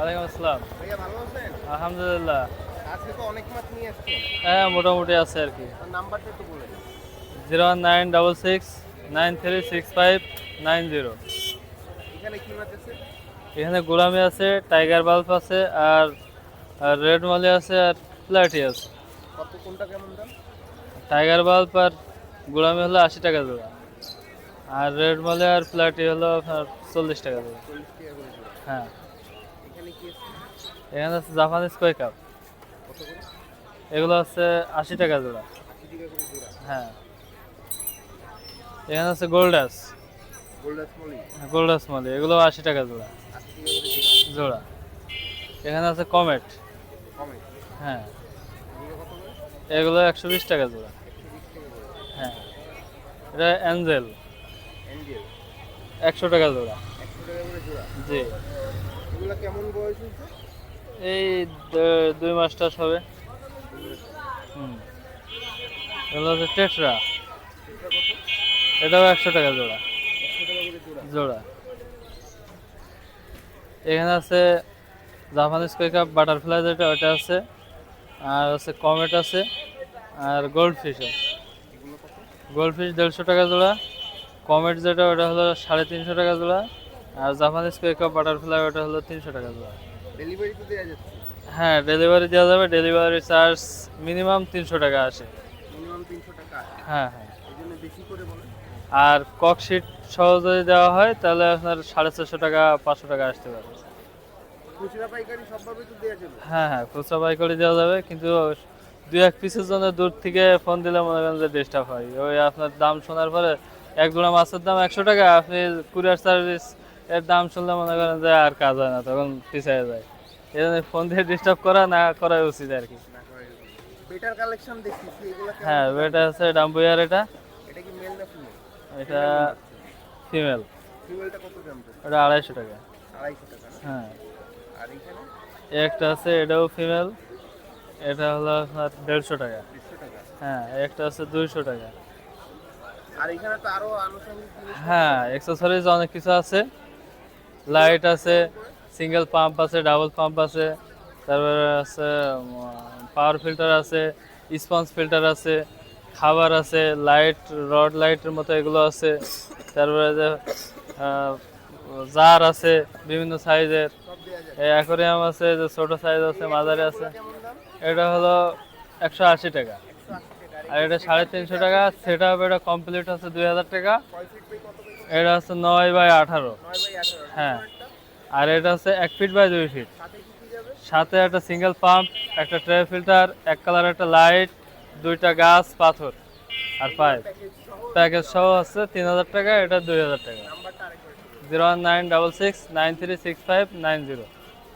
ওয়ালাইকুম আসসালাম। ভাইয়া ভালো আছেন? আলহামদুলিল্লাহ। আজকে তো অনেক মাছ নিয়ে আসছেন। হ্যাঁ মোটামুটি আছে আর কি। নাম্বারটা একটু বলে দিন। Zero one nine double six nine three six five nine zero. এখানে কি মাছ আছে? এখানে গোলামি আছে টাইগার বাল্ব আছে আর আর রেড মলি আছে আর প্লাটি আছে। কত কোনটা কেমন দাম? টাইগার বাল্ব আর গোলামি হলো আশি টাকা জোড়া। আর রেড মলি আর প্লাটি হলো আপনার চল্লিশ টাকা জোড়া। চল্লিশ টাকা জোড়া। হ্যাঁ। এখানে আছে? এখানে আছে জাপানিজ কয় কাপ। এগুলো আছে আশি টাকা জোড়া। হ্যাঁ। এখানে আছে গোল্ডাস গোল্ডাস মলি। এগুলো আশি টাকা জোড়া। জোড়া। এখানে আছে কমেট। হ্যাঁ। এগুলো একশো বিশ টাকা জোড়া। হ্যাঁ। এটা অ্যাঞ্জেল। একশো টাকা জোড়া। জি। এগুলো কেমন বয়স হয়েছে? এই দুই মাস টাস হবে। হুম। এগুলো হচ্ছে টেটরা। এটাও একশো টাকা জোড়া। জোড়া। এখানে আছে জাপানিজ কুইকাপ বাটারফ্লাই যেটা ওটা আছে। আর আছে কমেট আছে আর গোল্ড ফিশ আছে গোল্ড ফিশ দেড়শো টাকা জোড়া। কমেট যেটা ওটা হলো সাড়ে তিনশো টাকা জোড়া। আর জাপানিজ কুইকাপ বাটারফ্লাই ওটা হলো তিনশো টাকা জোড়া ডেলিভারি তো দেওয়া যাচ্ছে। হ্যাঁ ডেলিভারি দেওয়া যাবে ডেলিভারি চার্জ মিনিমাম তিনশো টাকা আসে। মিনিমাম তিনশো টাকা হ্যাঁ হ্যাঁ। বেশি করে বলেন আর ককশিট সহ যদি দেওয়া হয় তাহলে আপনার সাড়ে চারশো টাকা পাঁচশো টাকা আসতে পারে। খুচরা পাইকারি সবভাবে তো দেওয়া যাবে। হ্যাঁ হ্যাঁ খুচরা বাই করে দেওয়া যাবে কিন্তু দুই এক পিসের জন্য দূর থেকে ফোন দিলে মনে করেন যে ডিস্টার্ব হয়। ওই আপনার দাম শোনার পরে এক জোড়া মাছের দাম একশো টাকা আপনি কুরিয়ার সার্ভিস এর দাম শুনলে মনে করেন যে আর কাজ হয় না তখন পিছিয়ে যায়। এই জন্য ফোন দিয়ে ডিস্টার্ব করা না করাই উচিত আর কি। না বেটার কালেকশন দেখতেছি এগুলো হ্যাঁ এটা আছে ডাম্বুয়ার এটা। এটা কি মেল না ফিমেল এটা ফিমেল ফিমেলটা কত দাম এটা আড়াইশো টাকা। আড়াইশো টাকা হ্যাঁ। আর এখানে? একটা আছে এটাও ফিমেল এটা হলো আপনার দেড়শো টাকা। দেড়শো টাকা? হ্যাঁ একটা আছে দুইশো টাকা। আর এখানে তো আরও আনুষঙ্গিক হ্যাঁ এক্সেসরিজ অনেক কিছু আছে। লাইট আছে সিঙ্গেল পাম্প আছে ডাবল পাম্প আছে, তারপরে আছে পাওয়ার ফিল্টার আছে স্পঞ্জ ফিল্টার আছে, খাবার আছে লাইট রড লাইটের মতো এগুলো আছে, তারপরে যে জার আছে, বিভিন্ন সাইজের অ্যাকোরিয়াম আছে, যে ছোট সাইজ আছে, মাঝারি আছে, এটা হলো একশো আশি টাকা। আর এটা সাড়ে তিনশো টাকা সেট আপ এটা কমপ্লিট আছে দুই হাজার টাকা। এটা হচ্ছে নয় বাই আঠারো। হ্যাঁ। আর এটা হচ্ছে এক ফিট বাই দুই ফিট। সাথে একটা সিঙ্গেল পাম্প একটা ট্রে ফিল্টার এক কালার একটা লাইট দুইটা গাছ পাথর আর পাইপ প্যাকেজ সহ? আছে তিন হাজার টাকা এটা দুই হাজার টাকা। Zero one nine double six nine three six five nine zero.